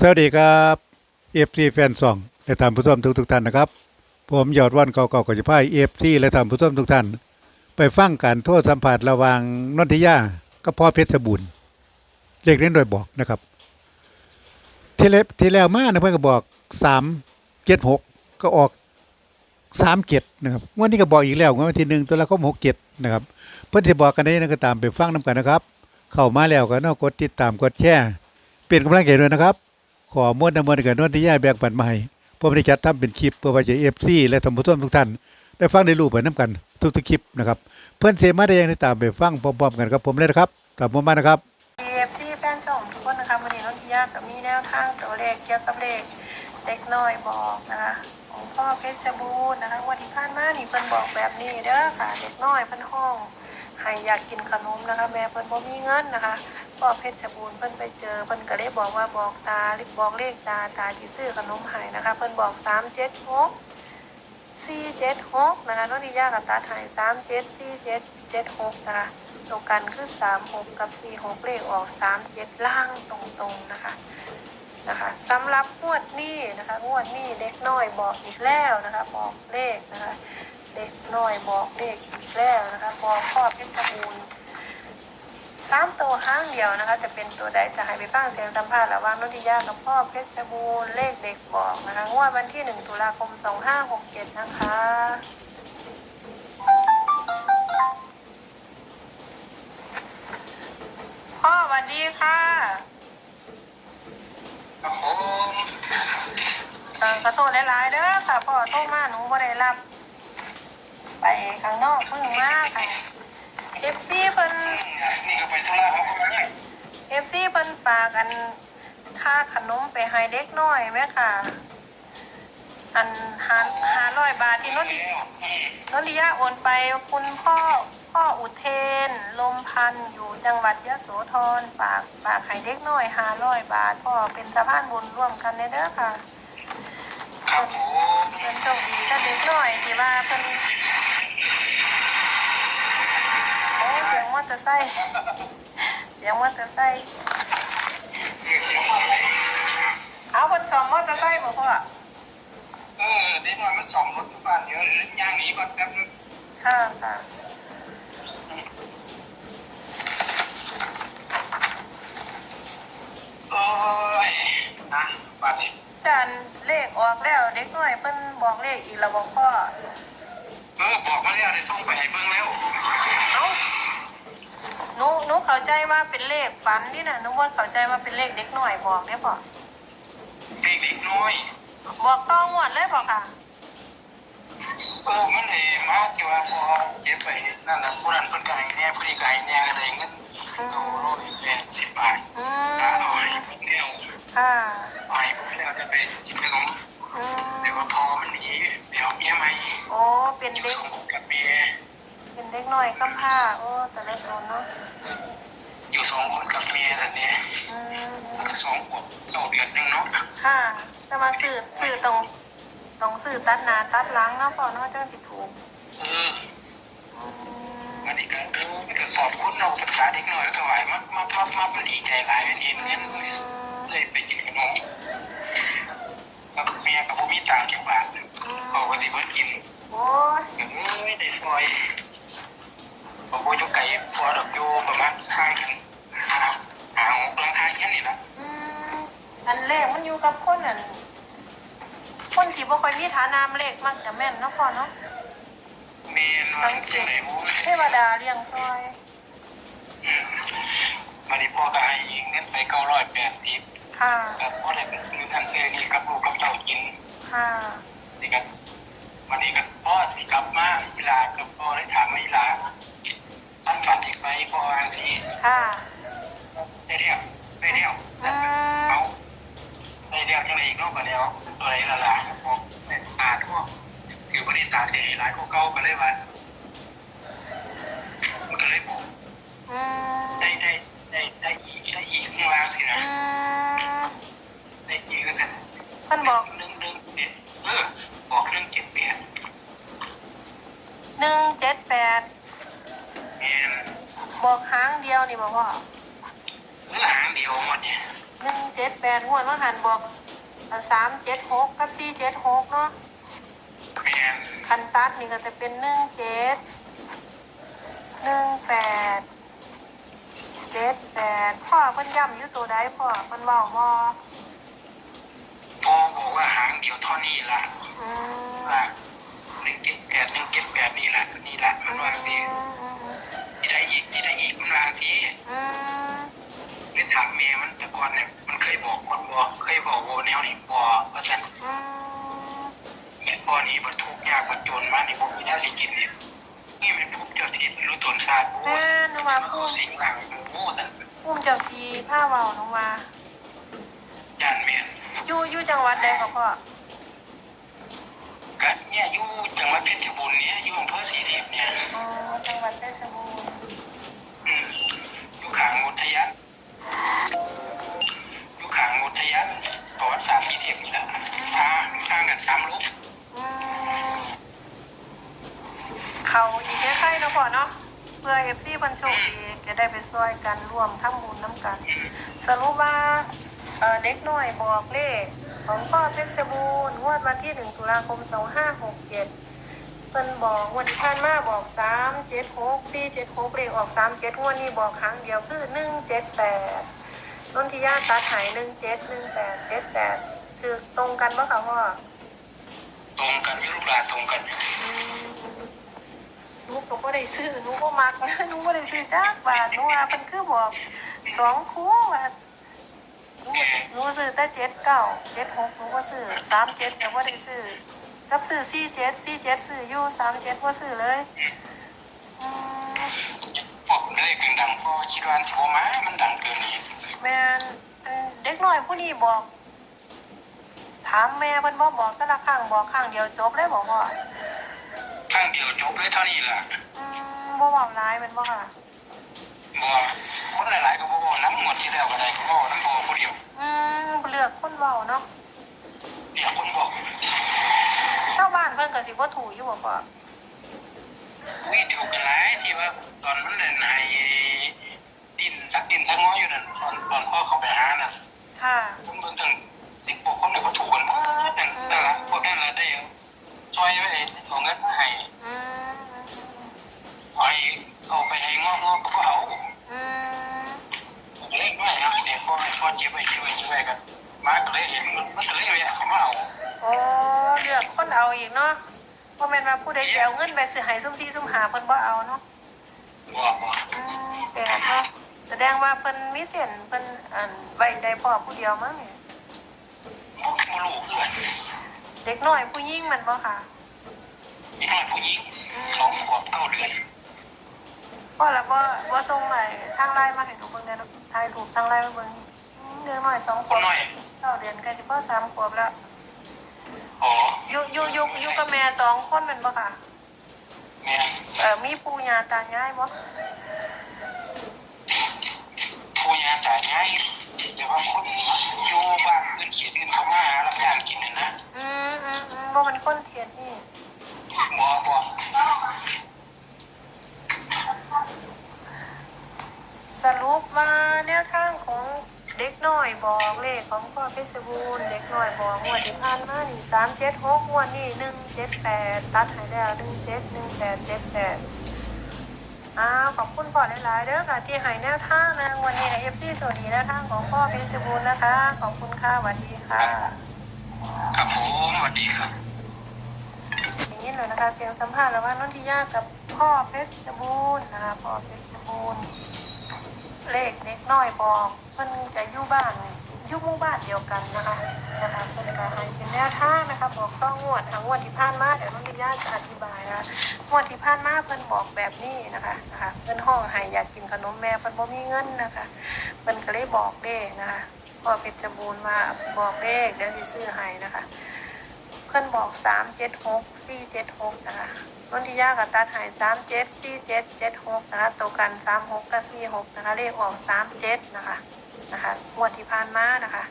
สวัสดีครับเอฟซีแฟนซองและท่านผู้ชมทุกทุกท่านนะครับ ผมยอดวันเก่าๆกับจะพายเอฟซีและท่านผู้ชมทุกท่าน ไปฟังการโทษสัมผัสระหว่างนนทิยากับพ่อเพชรบุญเรียกเล่นโดยบอกนะครับ ที่แล้วที่แล้วมานะเพื่อนก็บอกสามเจ็ดหกก็ออกสามเจ็ดนะครับวันนี้ก็บอกอีกแล้วงวันที่หนึ่งตัวละครหกเจ็ดนะครับ เพื่อนจะบอกกันได้นั่นก็ตามไปฟังน้กันนะครับ เข้ามาแล้วก็นอกกดติดตามกดแชร์เปลี่ยนกำลังใจด้วยนะครับ ขอมวนำมวลกับนวลที่ย่าแบกปันมาให้ผมได้จัดทำเป็นคลิปเพื่อไว้จะเอฟซีและท่านผู้ชมทุกท่าน ได้ฟังได้รู้ไปน้ำกันทุกๆคลิปนะครับ เพื่อนเสมาได้ยังได้ตามไปฟังพร้อมๆกันครับผมเลยนะครับตามผมมานะครับ EFC แฟนช่องทุกคนนะคะวันนี้น้องทิยากับมีแนวทางตัวเลขเกี่ยวกับเลขเด็กน้อยบอกนะคะของพ่อเพชรบูรณ์นะคะวันที่ผ่านมานี่เพิ่นบอกแบบนี้เด้อค่ะเด็กน้อยเพิ่นห้องให้อยากกินขนมนะคะ แม่เพิ่นบ่มีเงินนะคะ พ่อเพชรบูรณ์เพิ่นไปเจอเพิ่นก็เลยบอกว่าบอกตาบอกเลขตาตาที่ซื้อขนมให้นะคะ เพิ่นบอกสามเจ็ดหกสี่เจ็ดหกนะคะน้องดิยากับตาถ่ายสามเจ็ดสี่เจ็ดเจ็ดหกนะคะตรงกันคือสามหกกับสี่หกเลขออกสามเจ็ดล่างตรงๆนะคะนะคะสำหรับงวดนี้นะคะงวดนี้เด็กน้อยบอกอีกแล้วนะคะบอกเลขนะคะเด็กน้อยบอกเลขอีกแล้วนะคะบอกพ่อเพชรบูรณ์ สามตัวห้างเดียวนะคะ จะเป็นตัวใดจะให้ไปฟังเสียงสัมภาษณ์ระหว่างนนทิยากับพ่อเพชรบูรณ์เลขเด็กบอกนะคะงวดวันที่หนึ่งตุลาคมสองห้าหกเจ็ดนะคะพ่อสวัสดีค่ะครับผมเอ่อขอโทษหลายๆเด้อค่ะพ่อโทรมาหนูบ่ได้รับ ไปข้างนอกเพิ่งมาค่ะ เอฟซีเพิ่นนี่ก็ไปธุระของเขาเนี่ยเอฟซีเพิ่นฝากอันค่าขนมไปให้เด็กน้อยไหมค่ะ อันหาหาร้อยบาทที่นนทินนทิยาโอนไปคุณพ่อพ่ออุเทน ลมพันอยู่จังหวัดยะโสธรฝากฝากให้เด็กน้อยหาร้อยบาทพ่อเป็นสะพานบุญร่วมกันเด้อค่ะครับผมเพิ่นโชคดีถ้าเด็กน้อยที่ว่าเพิ่น สียงมอเตอร์ไซค์เสียงมอเตอร์ไซค์เอาคนสองมอเตอร์ไซค์บ่พ่อเออเด็กน้อยมันสองรถอยู่บ้านเดี๋ยวย่างหนีก่อนแป๊บนึงค่ะค่ะโอ้ยนะบ้านนี้จานเลขออกแล้วเด็กน้อยเพิ่นบอกเลขอีกแล้วบอกพ่อ เออบอกมาแล้วได้ส่งไปให้เบิ่งแล้ว เอ้า หนูหนูเข้าใจว่าเป็นเลขฝันนี่น่ะหนูว่าเข้าใจว่าเป็นเลขเด็กน้อยบอกได้ป่ะเด็กเล็กน้อยบอกต้องงวดเลยป่ะค่ะเออมันเลยมาที่ว่าพอเก็บไปนั่นน่ะผู้นั้นเพิ่นก็ให้แน่ผู้นี้ก็ให้แน่ก็ได้เงินโตโลดแปดสิบบาทอืถ้ามเอาให้เพิ่นแล้วค่ะเอาให้เพิ่นแล้วจะไปกินขนมอืแต่มว่าพอมันหนีเดี๋ยวเมียใหม่โอ้เป็นอยู่เด็กสองกับเมีย เป็นเด็กน้อยกำพร้าโอ้แต่เล็กโดนเนาะอยู่สองคนกับเมียสันนี้อืมมันก็สองขวบเก้าเดือนหนึงเนาะค่ะจะมาสื่อสื่อตรงตรงสื่อตัดหนาตัดหลังเนาะพ่อเนาะจังสิถูกเอออืมมันอีกก็มันก็ขอบคุณเราศึกษาเด็กน้อยก็ไหวมามามามามันดีใจหลายอันนี้เงินเลยไปกินขนมกับเมียกับผู้มีตังค์จังหวัดเขาก็สิเพิ่นกินโอ้ยอย่างนี้ไม่ได้ซอยบอก ว่าอยู่ไกลพอดอกอยู่ประมาณห้าถึงห้าห้าหกหลังคาอย่างนี้แหละอืมอันเลขมันอยู่กับคนอันคนที่บ่ค่อยมีฐานะเลขมักจะแม่นเนาะพ่อเนาะเมียนว่าจังไหนบูเทวดาเลี้ยงซอยมาดิพ่อก็ให้เงินไปเก้าร้อยแปดสิบค่ะครับพ่อได้เป็นเงินอันเซนี่กับลูกกับเจ้ากินค่ะนี่กันวันนี้กันพ่อสิกลับมาอีลากับพ่อได้ถามว่าอีลา ท่านฝันอีกไหมพออ่านสิค่ะ ได้เรียวได้เรียวอืมเอาได้เรียวจังไรอีกรอบกันแล้วตัวไหนละล่ะผมเนี่ยอ่านพวกคือประเด็นตาเสียหลายคู่เก่ากันเลยว่ามันก็เลยบอกอืมได้ได้ได้ได้อีกได้อีกข้างล่างสินะอืมได้อีกก็เสร็จเพิ่นบอกหนึ่งหนึ่งเจ็ดเออบอกเรื่องเจ็ดแปดหนึ่งเจ็ดแปด บอกหางเดียวนี่บอกว่าเออหางเดียวหมดเนี่ยอหนึ่งเจ็ดแปดงวดว่าหันบอกสามเจ็ดหกกับสี่เจ็ดหกเนาะแม่นคันตัดนี่ก็จะเป็นหนึ่งเจ็ดหนึ่งแปดเจ็ดแปดพ่อเพิ่นย้ำอยู่ตัวใดพ่อเพิ่นเว้าบ่พ่อบอกว่าหางเดียวเท่านี้ล่ะอืมล่ะหนึ่งเจ็ดแปดหนึ่งเจ็ดแปดนี่แหละนี่แหละมันว่าสิ มันว่าสิอืมในถามเมียมันแต่ก่อนเนี่ยมันเคยบอกคนบอกเคยบอกโว่าแนวนี้บอกว่าสันอืมเม็ดพ่อนี่มันทุกข์ยากมันจนมากนี่ผมมีหน้าสิกินเนี่ยนี่มันทุกข์เจ้าที่มันรู้ตนศาสตร์โอ้ยมันจะมาเข้าสิงหลังโง่แต่อุ้มเจ้าทีผ้าเว้าลงมาย่านเมียนอยู่อยู่จังหวัดใดก็พ่อก็เนี่ยอยู่จังหวัดเพชรบูรณ์เนี่ยอยู่อำเภอศรีเทพเนี่ยอ๋อจังหวัดเพชรบูรณ์ เพื่บันโชคดีจะได้ไปช่วยกันร่วมทำบุญน้ำกัน สรุปว่าเอ่อเด็กน้อยบอกเลขของพ่อเพชรบูรณ์งวดวันที่หนึ่งตุลาคมสองห้าหกเจ็ดเพิ่นบอกวันที่ผ่านมาบอกสามเจ็ดหกสี่เจ็ดหกเลขออกสามเจ็ดงวดนี้บอกครั้งเดียวคือหนึ่งเจ็ดแปดนนทิยาตัดหายหนึ่งเจ็ดหนึ่งแปดเจ็ดแปดคือตรงกันปะคะพ่อตรงกันอยู่ลูกหลานตรงกันอยุอืม นูก็บ่ได้ซื้อหนูก็มักหนูก็ได้ซื้อจักบาทหนูว่าเพิ่นคือบอกสองคู่ว่าหนูก็หนูซื้อแต่เจ็ดเก้าเจ็ดหกหนูก็ซื้อสามเจ็ดแต่ว่าได้ซื้อกับซื้อสี่เจ็ดสี่เจ็ดซื้ออยู่สามเจ็ดว่าซื้อเลยอืมพวกเลขดังๆพอคิดว่าโทรมามันดังเกินนี้แม่นอันเด็กน้อยผู้นี้บอก ถามแม่เพิ่นบ่บอกแต่ละครั้งบอกครั้งเดียวจบเลยบอกว่า ข้างเดียวจบเลยเท่านี้ล่ะอืมบ่เว้าหลายแมันบ่ค่ะ บ่คนหลายๆก็บ่บอกน้ำหมดที่แล้วก็ได้ก็บอกน้ำพอผู้เดียวอืมเลือกคนเว้าเนาะเดี๋ยวคนบอกชาวบ้านเพิ่นก็สิบ่ถูกอยู่บ่พ่อวิถูกกันหลายที่ว่าตอนมันเล่นให้ดินสักดินสักง้ออยู่นั่นตอนตอนพ่อเขาไปหาน่ะค่ะ ผมเบิ่งถึงสิบกว่าคนเนี่ยเขาถูกกันหมดนั่นนั่นละพวกนั้นละได้ ช่วยไว้เอาเงินมาให้อืมเอาให้เอาไปให้งอกงอกก็บ่เอาอืมเล่นด้วยครับเดี๋ยวพ่อให้พ่อเจ็บไว้เจ็บไว้เจ็บไว้กันมาก็เลยเห็นมันมันก็เลยเนี่ยเขามาเอาโอ้เลือกคนเอาอีกเนาะบ่แม่นว่าผู้ใดสิเอาเงินไปซื้อให้ซุ่มซี่ซุ่มหาเพิ่นบ่เอาเนาะบอกบอกอืมแปลกเนาะแสดงว่าเพิ่นมีเส้นเพิ่นอันไว้ได้พ่อผู้เดียวมั้งเนี่ย บอกบ่รู้เพื่อน เด็กน้อยผู้หญิงมันบ่ค่ะมีน้อยผู้หญิงสองขวบเก้าเดือนพ่อละบ่บ่ส่งไอ้ทางไลน์มาให้ดูเบิ่งได้เนาะถ่ายรูปทางไลน์มาเบิ่งอืมเด็กน้อยสองขควบนน้อยเก้าเดือนใกล้สิพอสามขวบแล้วอ๋ออยู่อยู่อยู่อยู่กับแม่สองคนแม่นบ่ค่ะ แม่เออมีปู่ย่าตายายบ่ผู้ยาจ่ายให้ เดี๋ยวว่าคนอยู่บ้านอื่นเขียนเงินเขามาหารับจ้างกินน่ะนะอืมอืมอืมบ่มันคนเขียนนี่บ่บ่สรุปมาแนวทางของเด็กน้อยบอกเลขของพ่อเพชรบูรณ์เด็กน้อยบอกงวดที่ผ่านมานี่สามเจ็ดหกงวดนี่หนึ่งเจ็ดแปดตัดให้แล้วหนึ่งเจ็ดหนึ่งแปดเจ็ดแปด อ้าวขอบคุณพ่อหลายๆเด้อค่ะที่ให้แนวทางนะวันนี้ในเอฟซีสวัสดีแนวทางของพ่อเพชรบูรณ์นะคะ ขอบคุณค่ะสวัสดีค่ะครับผมสวัสดีครับอย่างนี้เลยนะคะเสียงสัมภาษณ์ระหว่างนนทิยากับพ่อเพชรบูรณ์นะคะพ่อเพชรบูรณ์เลขเด็กน้อยบอกเพิ่นจะอยู่บ้าน ยู่หมู่บ้านเดียวกันนะคะนะคะเพิ่นก็ให้เป็นแนวทางนะคะบอกต้องงวดทางงวดที่ผ่านมาเดี๋ยวนนทิยาจะอธิบายนะคะงวดที่ผ่านมาเพิ่นบอกแบบนี้นะคะนะคะเพิ่นห้องให้อยากกินขนมแม่เพิ่นบ่มีเงินนะคะเพิ่นก็เลยบอกเลขนะคะพ่อเพชรบูรณ์ว่าบอกเลขเดี๋ยวสิซื้อให้นะคะเพื่อนบอกสามเจ็ดหกสี่เจ็ดหกนะคะนนทิยากับตัดหายสามเจ็ดสี่เจ็ดเจ็ดหกนะคะตัวกันสามหกกับสี่หกนะคะเลขออกสามเจ็ดนะคะ นะคะงวดที่ผ่านมานะคะ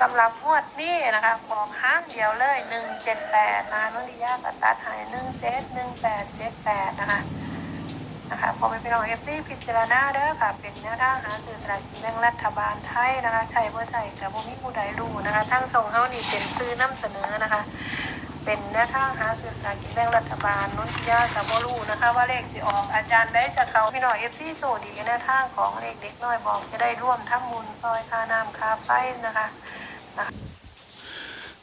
สำหรับงวดนี้นะคะบอกห้างเดียวเลยหนึ่งเจ็ดแปดนะคะนนทิยากับตัดหายหนึ่งเจ็ดหนึ่งแปดเจ็ดแปดนะคะนะคะพอไม่เป็นของเอฟซีพิจารณาเด้อค่ะ เป็นแนวทางหาซื้อสลากกินแบ่งรัฐบาลไทยนะคะใช่เพื่อใช่แต่บ่มีผู้ใดรู้นะคะทั้งทรงเฮานี่เป็นซื้อนำเสนอนะคะ เป็นแนวทางหาซื้อสากกินแบ่งรัฐบาลนุนทิยากับบ่รู้นะคะ ว่าเลขสิออกอาจารย์ได้จะเขาพี่หน้องเอฟซีโชคดีนแนวทางของเลขเด็กน้อยบอกจะได้ร่วมทำบุญซอยคาน้ำคาไฟนะคะ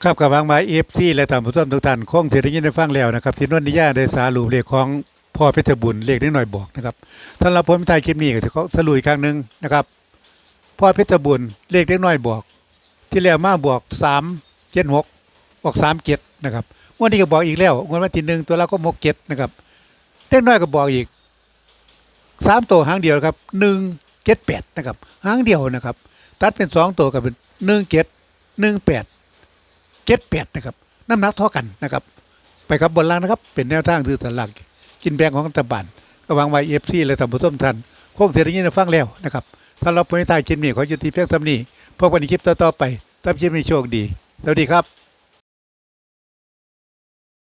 ครับกับบางบาเอฟซีและท่านผู้ชมทุกท่านคงสิได้ยินได้ฟังแล้วนะครับที่นนทิยาได้สารุปเลขของพ่อเพชรบุญเลขนิดหน่อยบอกนะครับสำหรับผมท้ายคลิปนี้ก็จะขอสรุปอีกครั้งหนึ่งนะครับพ่อเพชรบุญเลขเล็กน้อยบอก ที่แล้วมาบอกสามเจ็ดหก ออกสามเจ็ดนะครับงวันนี้ก็บอกอีกแล้วงวดวันที่หนึ่งตัวเราก็หกเจ็ดนะครับเล็กน้อยก็บอกอีกสามตัวหางเดียวครับหนึ่งเจ็ดแปดนะครับหางเดียวนะครับ ตัดเป็นสองตัวก็เป็นหนึ่งเจ็ดหนึ่งแปดเจ็ดแปดนะครับน้ำหนักเท่ากันนะครับ ไปกับบนล่างนะครับ เป็นแนวทางคือสลักกินแบงของรัฐบาลก็วางไว้เอฟซีและทำผู้ส้มทันคงเสียได้ยินได้ฟังแล้วนะครับ ถ้าเราไปทายคลิปนี้ขอยุติเพียงเท่านี้พบกันในคลิปต่อๆไปถ้าคลิปมีโชคดี สวัสดีครับ